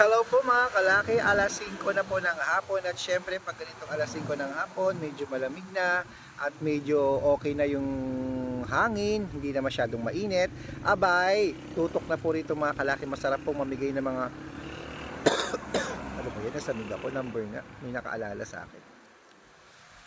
Hello po mga kalaki, alas 5 na po ng hapon at syempre pag ganitong alas 5 ng hapon, medyo malamig na at medyo okay na yung hangin, hindi na masyadong mainit. Abay, tutok na po rito mga kalaki, masarap pong mamigay ng mga ano ba yan, nasa ako, number nga, may nakaalala sa akin.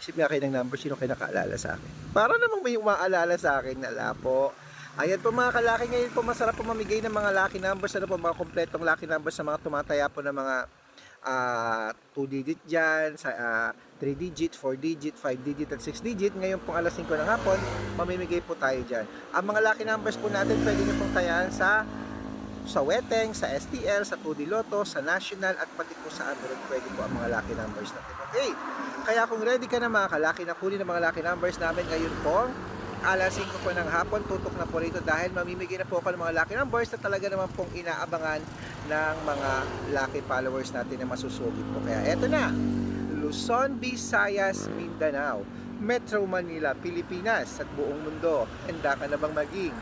Isip nga kayo ng number, sino kayo nakaalala sa akin? Para namang may umaalala sa akin na lapo. Ayan po mga kalaki, ngayon po masarap po mamigay ng mga lucky numbers, ano po mga kompletong lucky numbers sa mga tumataya po ng mga 2 digit dyan, sa 3 digit, 4 digit, 5 digit at 6 digit. Ngayon pong alas 5 ng hapon, mamimigay po tayo dyan. Ang mga lucky numbers po natin, pwede nyo pong tayaan sa sa Weteng, sa STL, sa 2D Lotto, sa National at pati po sa Android pwede po ang mga lucky numbers natin. Okay, kaya kung ready ka na mga kalaki na kunin ang mga lucky numbers namin ngayon po, alas 5 po ng hapon, tutok na po rito dahil mamimigay na po ako ng mga lucky numbers na talaga naman pong inaabangan ng mga lucky followers natin na masusugid po. Kaya eto na, Luzon, Visayas, Mindanao, Metro Manila, Pilipinas at buong mundo. Handa ka na bang maging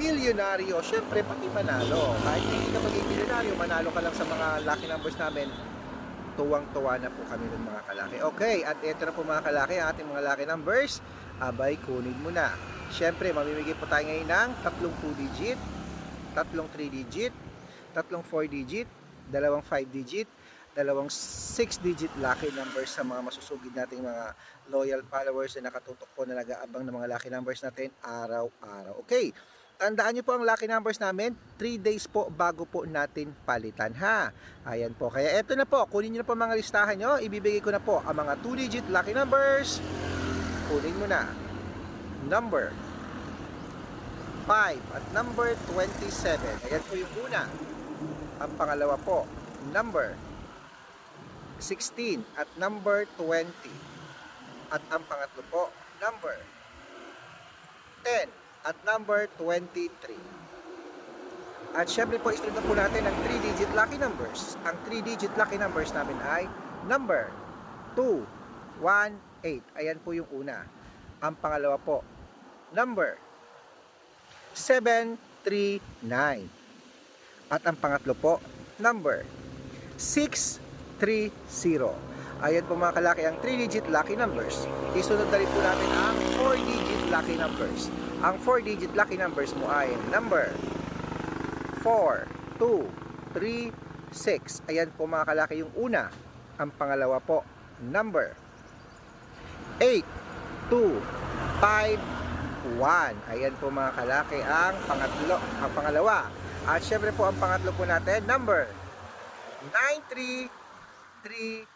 milyonaryo? Siyempre, pati manalo. Kahit hindi ka maging milyonaryo, manalo ka lang sa mga lucky numbers namin tuwang-tuwa na po kami ng mga kalaki. Okay, at ito na po mga kalaki, ang ating mga lucky numbers. Abay, kunin mo na. Siyempre, mamimigay po tayo ngayon ng tatlong 2 digit, tatlong 3 digit, tatlong 4 digit, dalawang 5 digit, dalawang 6 digit lucky numbers sa mga masusugid nating mga loyal followers na nakatutok po na nag-aabang ng mga lucky numbers natin araw-araw. Okay, Tandaan nyo po ang lucky numbers namin, 3 days po bago po natin palitan ha. Ayan po, kaya eto na po, kunin nyo na po mga listahan nyo, ibibigay ko na po ang mga 2 digit lucky numbers. Kunin mo na. Number 5 at number 27. Ayan po yung una. Ang pangalawa po, number 16 at number 20. At ang pangatlo po, number 10 at number 23. At syempre po, isunod na po natin ang 3-digit lucky numbers. Ang 3-digit lucky numbers namin ay number 2, 1, 8. Ayan po yung una. Ang pangalawa po, number 7, 3, 9. At ang pangatlo po, number 6, 3, 0. Ayan po mga kalaki ang 3-digit lucky numbers. Isunod na rin po natin ang 4-digit lucky numbers. Ang 4-digit lucky numbers mo ay number 4, 2, 3, 6. Ayan po mga kalaki yung una. Ang pangalawa po, number 8, 2, 5, 1. Ayan po mga kalaki ang pangatlo, ang pangalawa. At syempre po ang pangatlo po natin, number 9331.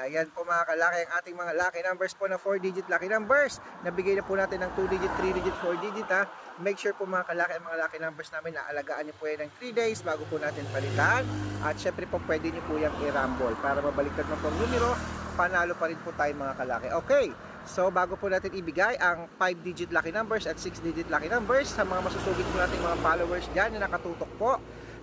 Ayan po mga kalaki ang ating mga lucky numbers po na 4-digit lucky numbers. Nabigay na po natin ng 2-digit, 3-digit, 4-digit ha. Make sure po mga kalaki ang mga lucky numbers namin na alagaan niyo po yan ng 3 days bago po natin palitan. At syempre po pwede niyo po yung i-rumble para mabaliktad mo po numero. Panalo pa rin po tayo mga kalaki. Okay. So bago po natin ibigay ang 5-digit lucky numbers at 6-digit lucky numbers sa mga masusugid po nating mga followers dyan na nakatutok po,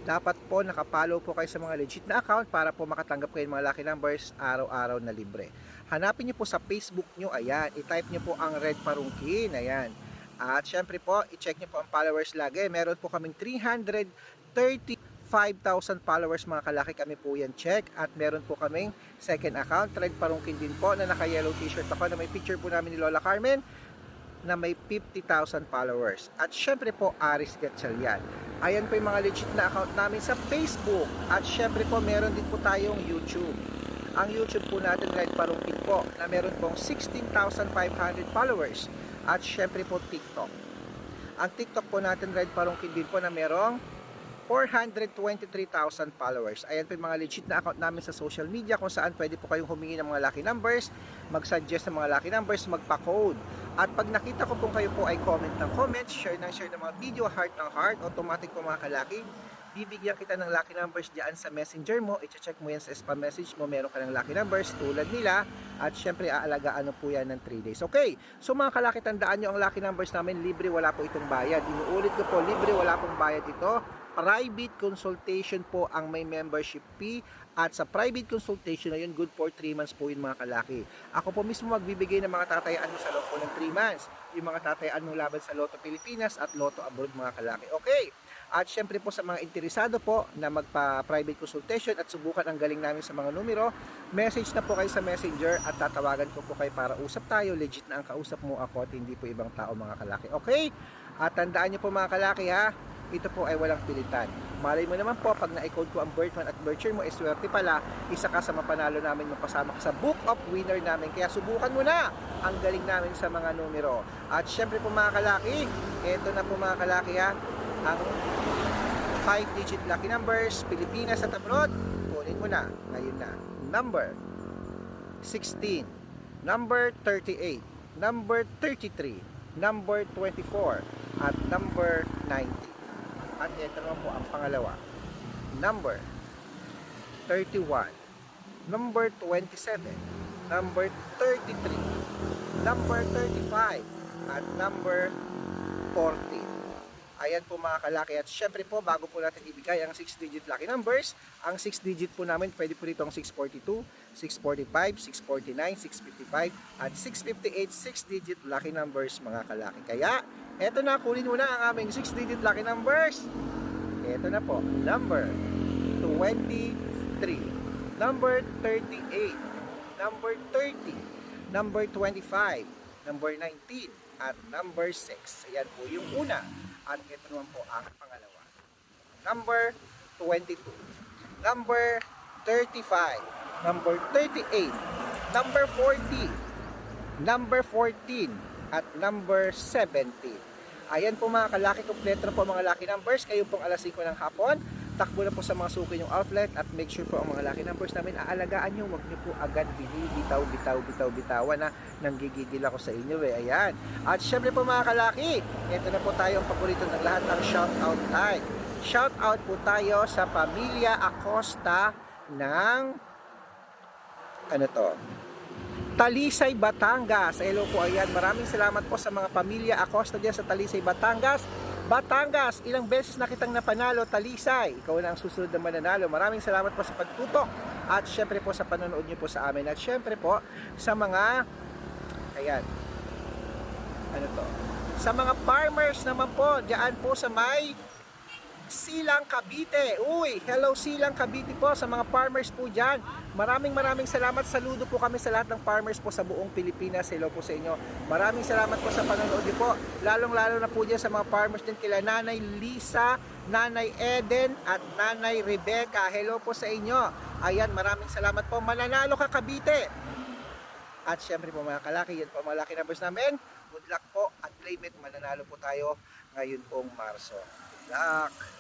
dapat po nakapollow po kayo sa mga legit na account para po makatanggap kayo ng mga lucky numbers araw-araw na libre. Hanapin niyo po sa Facebook niyo, ayan, i-type niyo po ang Red Parungkin, ayan. At syempre po, i-check niyo po ang followers lagi. Meron po kaming 335,000 followers mga kalaki kami po yan check. At meron po kaming second account, Red Parungkin din po na naka-yellow t-shirt ako na may picture po namin ni Lola Carmen na may 50,000 followers. At syempre po, Aris Gatchalian. Ayan po yung mga legit na account namin sa Facebook. At syempre po, meron din po tayong YouTube. Ang YouTube po natin, Red Parungkin po, na meron pong 16,500 followers. At syempre po, TikTok. Ang TikTok po natin, Red Parungkin din po, na merong 423,000 followers. Ayan po yung mga legit na account namin sa social media kung saan pwede po kayong humingi ng mga lucky numbers, mag-suggest ng mga lucky numbers, magpa-code. At pag nakita ko po kayo po ay comment ng comment, share ng share ng mga video, heart ng heart, automatic po mga kalaki, bibigyan kita ng lucky numbers diyan sa messenger mo, i-check mo yan sa spam message mo, meron ka ng lucky numbers tulad nila, at syempre aalagaan po yan ng 3 days. Okay, so mga kalaki, tandaan nyo ang lucky numbers namin, libre, wala po itong bayad. Inuulit ko po, libre, wala pong bayad ito. Private consultation po ang may membership fee at sa private consultation na yun, good for 3 months po yun mga kalaki. Ako po mismo magbibigay ng mga tatayaan mo sa loob po ng 3 months. Yung mga tatayaan mo laban sa Lotto Pilipinas at Lotto Abroad mga kalaki. Okay, At syempre po sa mga interesado po na magpa-private consultation at subukan ang galing namin sa mga numero, message na po kayo sa messenger at tatawagan ko po kayo para usap tayo. Legit na ang kausap mo ako at hindi po ibang tao mga kalaki. Okay? At tandaan niyo po mga kalaki ha, ito po ay walang pilitan. Malay mo naman po, pag na-code ko ang birth month at birth year mo, eh swerte pala, isa ka sa mapanalo namin mapasama ka sa book of winner namin. Kaya subukan mo na ang galing namin sa mga numero. At syempre po mga kalaki, ito na po mga kalaki ha, ang 5-digit lucky numbers, Pilipinas at abroad, kunin mo na, ngayon na. Number 16, number 38, number 33, number 24, at number 90. At ito naman po ang pangalawa. Number 31, number 27, number 33, number 35, at number 14. Ayan po mga kalaki. At syempre po, bago po natin ibigay ang 6-digit lucky numbers, ang 6-digit po namin, pwede po rito ang 642, 645, 649, 655, at 658 6-digit lucky numbers mga kalaki. Kaya, eto na, kunin mo na ang aming 6-digit lucky numbers. Eto na po, number 23, number 38, number 30, number 25, number 19, at number 6. Ayan po yung una. At ito naman po ang pangalawa. Number 22. Number 35. Number 38. Number 40. Number 14. At number 17. Ayan po mga kalaki, kompleto po mga lucky numbers. Kayo pong alas 5 ng hapon. Takbo na po sa mga suki yung outlet at make sure po ang mga lucky numbers namin aalagaan nyo. Huwag nyo po agad binibitaw, bitaw, bitaw, bitawan na nanggigigil ako sa inyo eh. Ayan. At syempre po mga kalaki, ito na po tayo ang paborito ng lahat ng shoutout time. Shoutout po tayo sa pamilya Acosta ng ano to? Talisay, Batangas. Hello po, ayan. Maraming salamat po sa mga pamilya Acosta dyan sa Talisay, Batangas. Batangas, ilang beses na kitang napanalo, Talisay. Ikaw na ang susunod na mananalo. Maraming salamat po sa pagtutok. At syempre po sa panonood niyo po sa amin. At syempre po sa mga, ayan, ano to? Sa mga farmers naman po, diyan po sa may Silang Cavite. Uy, hello Silang Cavite po sa mga farmers po dyan. Maraming maraming salamat. Saludo po kami sa lahat ng farmers po sa buong Pilipinas. Hello po sa inyo. Maraming salamat po sa panonood po. Lalong lalo na po dyan sa mga farmers din kila Nanay Lisa, Nanay Eden at Nanay Rebecca. Hello po sa inyo. Ayan, maraming salamat po. Mananalo ka Cavite. At syempre po mga kalaki, yan po mga lucky numbers namin. Good luck po at claim it. Mananalo po tayo ngayon pong Marso. Good luck!